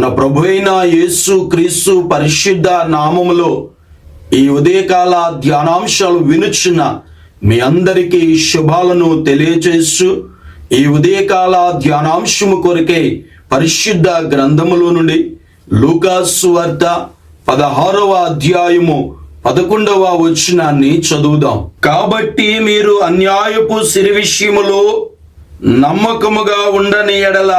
మన ప్రభు అయిన యేసు క్రీస్తు పరిశుద్ధ నామములో ఈ ఉదయకాల ధ్యానాంశాలు వినుచున్న మీ అందరికీ శుభాలను తెలియచేస్తూ ఈ ఉదయకాల ధ్యానాంశము కొరకే పరిశుద్ధ గ్రంథములో నుండి లూకాసు వార్త పదహారవ అధ్యాయము పదకొండవ వచనాన్ని చదువుదాం. కాబట్టి మీరు అన్యాయపు సిరి విషయములో నమ్మకముగా ఉండని ఎడల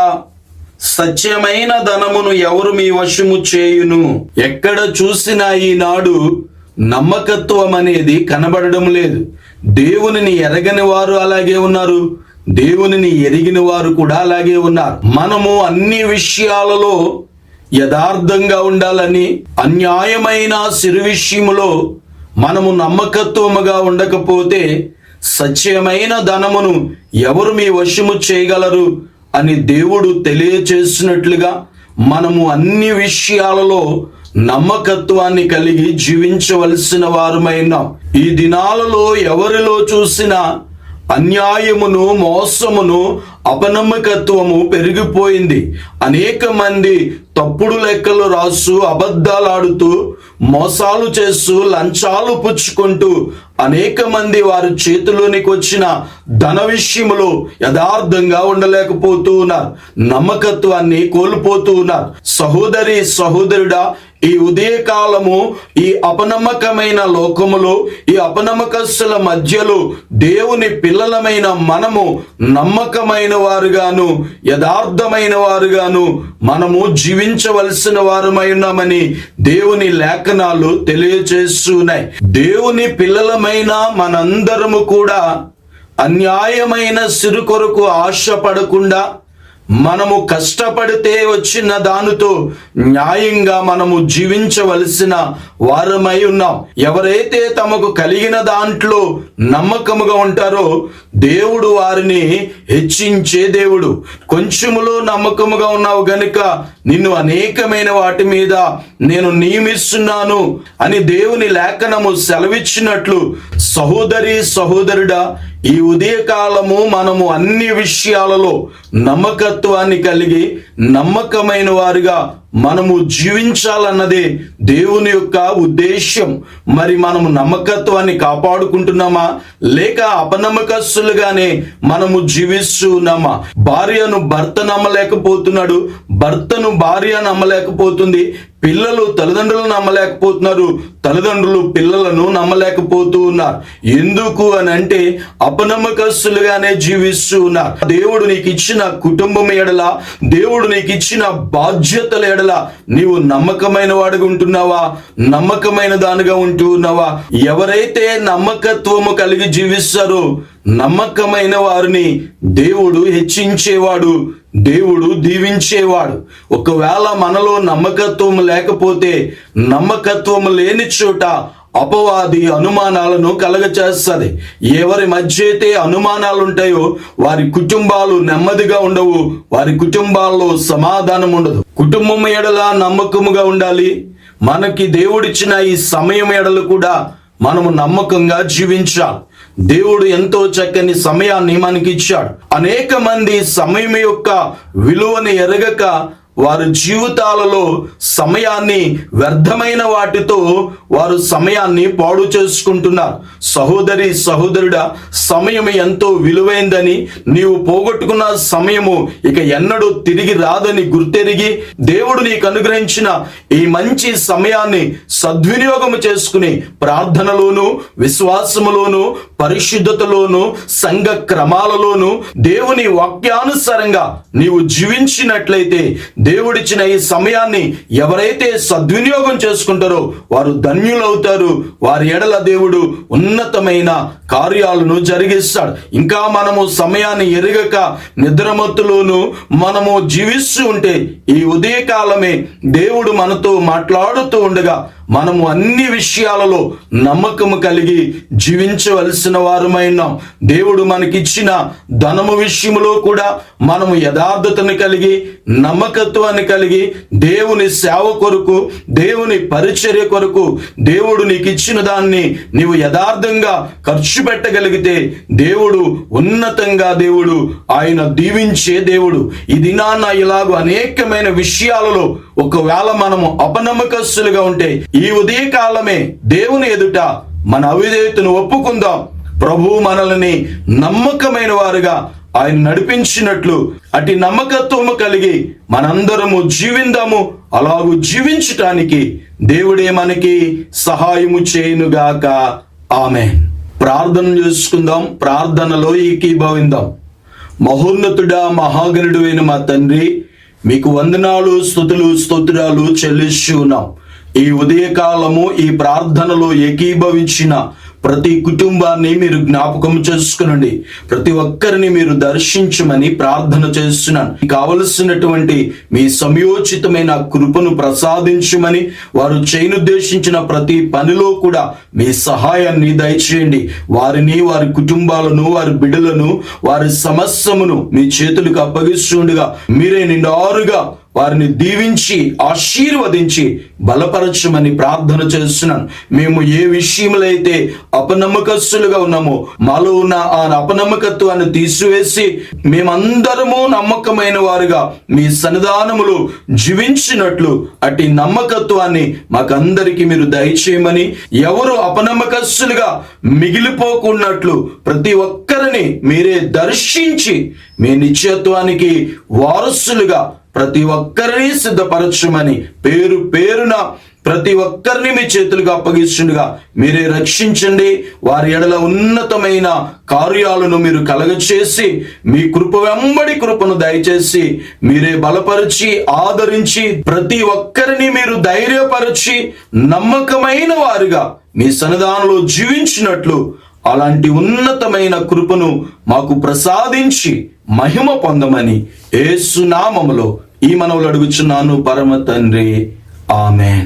సత్యమైన ధనమును ఎవరు మీ వశము చేయును? ఎక్కడ చూసినా ఈనాడు నమ్మకత్వం అనేది కనబడడం లేదు. దేవునిని ఎరగని వారు అలాగే ఉన్నారు. దేవునిని ఎరిగిన వారు కూడా అలాగే ఉన్నారు. మనము అన్ని విషయాలలో యథార్థంగా ఉండాలని అన్యాయమైన సిరు విషయములో మనము నమ్మకత్వముగా ఉండకపోతే సత్యమైన ధనమును ఎవరు మీ వశము చేయగలరు? అని దేవుడు తెలియచేసినట్లుగా మనము అన్ని విషయాలలో నమ్మకత్వాన్ని కలిగి జీవించవలసిన వారమైనా ఈ దినాలలో ఎవరిలో చూసినా అన్యాయమును మోసమును అపనమ్మకత్వము పెరిగిపోయింది. అనేక మంది తప్పుడు లెక్కలు రాసు అబద్ధాలాడుతూ మోసాలు చేస్తూ లంచాలు పుచ్చుకుంటూ అనేక మంది వారి చేతిలోనికి వచ్చిన ధన విషయంలో యథార్థంగా ఉండలేకపోతూ ఉన్నారు. నమ్మకత్వాన్ని కోల్పోతూ ఉన్నారు. సహోదరి సహోదరుడా ఈ ఉదయకాలము ఈ అపనమ్మకమైన లోకములో ఈ అపనమ్మకస్తుల మధ్యలో దేవుని పిల్లలమైన మనము నమ్మకమైన వారుగాను యథార్థమైన వారుగాను మనము జీవించవలసిన వారమై ఉన్నామని దేవుని లేఖనాలు తెలియజేస్తున్నాయి దేవుని పిల్లలమైన మనందరము కూడా అన్యాయమైన సిరు కొరకు ఆశపడకుండా మనము కష్టపడితే వచ్చిన దానితో న్యాయంగా మనము జీవించవలసిన వారమై ఉన్నాం. ఎవరైతే తమకు కలిగిన దాంట్లో నమ్మకముగా ఉంటారో దేవుడు వారిని హెచ్చించే దేవుడు. కొంచెములో నమ్మకముగా ఉన్నావు గనుక నిన్ను అనేకమైన వాటి మీద నేను నియమిస్తున్నాను అని దేవుని లేఖనము సెలవిచ్చినట్లు సహోదరి సహోదరుడా ఈ ఉదయకాలము మనము అన్ని విషయాలలో నమ్మకత్వాన్ని కలిగి నమ్మకమైన వారుగా మనము జీవించాలన్నదే దేవుని యొక్క ఉద్దేశ్యం. మరి మనము నమ్మకత్వాన్ని కాపాడుకుంటున్నామా? లేక అపనమ్మకస్తులుగానే మనము జీవిస్తూ ఉన్నామా? భార్యను భర్త నమ్మలేకపోతున్నాడు. భర్తను భార్య నమ్మలేకపోతుంది. పిల్లలు తల్లిదండ్రులు నమ్మలేకపోతున్నారు. తల్లిదండ్రులు పిల్లలను నమ్మలేకపోతూ ఉన్నారు. ఎందుకు అని అంటే అపనమ్మకస్తులుగానే జీవిస్తూ ఉన్నారు. దేవుడు నీకు ఇచ్చిన కుటుంబం ఎడల దేవుడు నీకు ఇచ్చిన బాధ్యతల ఎడల నీవు నమ్మకమైన వాడుగా ఉంటున్నావా? నమ్మకమైన దానిగా ఉంటున్నావా ఎవరైతే నమ్మకత్వము కలిగి జీవిస్తారో నమ్మకమైన వారిని దేవుడు హెచ్చించేవాడు దేవుడు దీవించేవాడు. ఒకవేళ మనలో నమ్మకత్వం లేకపోతే నమ్మకత్వం లేని చోట అపవాది అనుమానాలను కలగచేస్తుంది. ఎవరి మధ్య అయితే అనుమానాలు ఉంటాయో వారి కుటుంబాలు నెమ్మదిగా ఉండవు వారి కుటుంబాల్లో సమాధానం ఉండదు కుటుంబం ఎడల నమ్మకముగా ఉండాలి. మనకి దేవుడిచ్చిన ఈ సమయం ఎడలు కూడా మనము నమ్మకంగా జీవించాలి. దేవుడు ఎంతో చక్కని సమయాన్ని మనకి ఇచ్చాడు. అనేక మంది సమయం యొక్క విలువని ఎరగక వారి జీవితాలలో సమయాన్ని వ్యర్థమైన వాటితో వారు సమయాన్ని పాడు చేసుకుంటున్నారు. సహోదరి సహోదరుడా సమయం ఎంతో విలువైందని నీవు పోగొట్టుకున్న సమయము ఇక ఎన్నడూ తిరిగి రాదని గుర్తెరిగి దేవుడు నీకు అనుగ్రహించిన ఈ మంచి సమయాన్ని సద్వినియోగం చేసుకుని ప్రార్థనలోను విశ్వాసములోను పరిశుద్ధతలోను సంఘ క్రమాలలోను దేవుని వాక్యానుసారంగా నీవు జీవించినట్లయితే దేవుడిచ్చిన ఈ సమయాన్ని ఎవరైతే సద్వినియోగం చేసుకుంటారో వారు ధన్యులవుతారు. వారి ఎడల దేవుడు ఉన్నతమైన కార్యాలను జరిగిస్తాడు. ఇంకా మనము సమయాన్ని ఎరగక నిద్రమత్తులోను మనము జీవిస్తూ ఉంటే ఈ ఉదయకాలమే దేవుడు మనతో మాట్లాడుతూ ఉండగా మనము అన్ని విషయాలలో నమ్మకము కలిగి జీవించవలసిన వారమైనాం దేవుడు మనకిచ్చిన ధనము విషయములో కూడా మనము యథార్థతను కలిగి నమ్మకత్వాన్ని కలిగి దేవుని సేవ కొరకు దేవుని పరిచర్య కొరకు దేవుడు నీకు ఇచ్చిన దాన్ని నీవు యథార్థంగా ఖర్చు పెట్టగలిగితే దేవుడు ఉన్నతంగా దేవుడు ఆయన దీవించే దేవుడు. ఈ దినాన్న ఇలాగ అనేకమైన విషయాలలో ఒకవేళ మనము అపనమ్మకస్తులుగా ఉంటే ఈ ఉదయకాలమే దేవుని ఎదుట మన అవిధేయతను ఒప్పుకుందాం. ప్రభు మనల్ని నమ్మకమైన వారుగా ఆయన నడిపించినట్లు అటు నమ్మకత్వము కలిగి మనందరము జీవిందాము. అలాగూ జీవించటానికి దేవుడే మనకి సహాయము చేయునుగాక. ఆమె ప్రార్థన చేసుకుందాం. ప్రార్థనలో ఏకీభవిందాం. మహోన్నతుడా మహాగణుడు అయిన మా తండ్రి మీకు వందనాలు స్థుతులు స్తోత్రాలు చెల్లిస్తున్నాం ఈ ఉదయకాలము ఈ ప్రార్థనలో ఏకీభవించిన ప్రతి కుటుంబాన్ని మీరు జ్ఞాపకం చేసుకునండి. ప్రతి ఒక్కరిని మీరు దర్శించమని ప్రార్థన చేస్తున్నాను. కావలసినటువంటి మీ సమయోచితమైన కృపను ప్రసాదించమని వారు చేయనుద్దేశించిన ప్రతి పనిలో కూడా మీ సహాయాన్ని దయచేయండి. వారిని వారి కుటుంబాలను వారి బిడ్డలను వారి సమస్యమును మీ చేతులకు అప్పగిస్తుండగా మీరే నిండారుగా వారిని దీవించి ఆశీర్వదించి బలపరచమని ప్రార్థన చేస్తున్నాను. మేము ఏ విషయంలో అయితే అపనమ్మకస్తులుగా ఉన్నామో మాలో ఉన్న ఆ అపనమ్మకత్వాన్ని తీసివేసి మేమందరము నమ్మకమైన వారుగా మీ సన్నిధానములు జీవించినట్లు అటు నమ్మకత్వాన్ని మాకందరికీ మీరు దయచేయమని ఎవరు అపనమ్మకస్తులుగా మిగిలిపోకున్నట్లు ప్రతి ఒక్కరిని మీరే దర్శించి మీ నిత్యత్వానికి వారసులుగా ప్రతి ఒక్కరిని సిద్ధపరచమని పేరు పేరున ప్రతి ఒక్కరిని మీ చేతులుగా అప్పగిస్తుండగా మీరే రక్షించండి. వారి ఎడల ఉన్నతమైన కార్యాలను మీరు కలగచేసి మీ కృప వెంబడి కృపను దయచేసి మీరే బలపరిచి ఆదరించి ప్రతి ఒక్కరిని మీరు ధైర్యపరిచి నమ్మకమైన వారుగా మీ సన్నిధానంలో జీవించినట్లు అలాంటి ఉన్నతమైన కృపను మాకు ప్రసాదించి మహిమ పొందమని ఏసునామములో ఈ మనవులు అడుగుచున్నాను పరమ తండ్రి. ఆమె